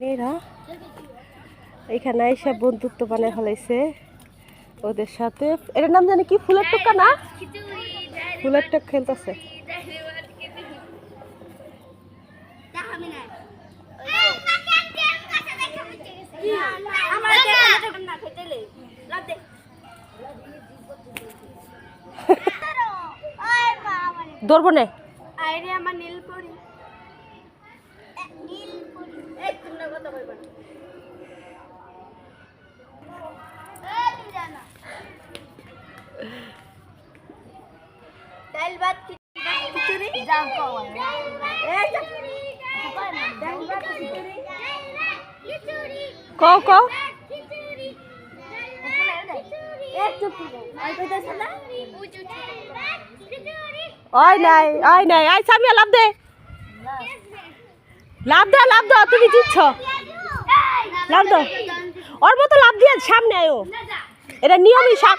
মেয়েরা এখানে এসে বন্ধুত্ব বানায় ফেলাইছে ওদের সাথে। এটার নাম জানি কি? ফুলের টুকা না? ফুলের টুক খেলতেছে। ধরবো নে। আইরে আমার নীল পরি। নীল পরি এই তোমরা কথা বলবা না এই তুই জানা ডাল ভাত খিচুড়ি এই ডাল ভাত কও কও ওই নাই ওই নাই আই সামিয়া লাভ দে লাভ দে লাভ দাও তুমি জিতছ লাভ দাও ওর মতো লাভ দিয়ে সামনে আয়ো এটা নিয়মই সাপ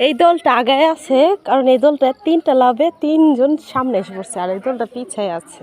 এই দলটা আগায় আছে, কারণ এই দলটা তিনটা লাভে তিনজন সামনে এসে পড়ছে, আর এই দলটা পিছায় আছে।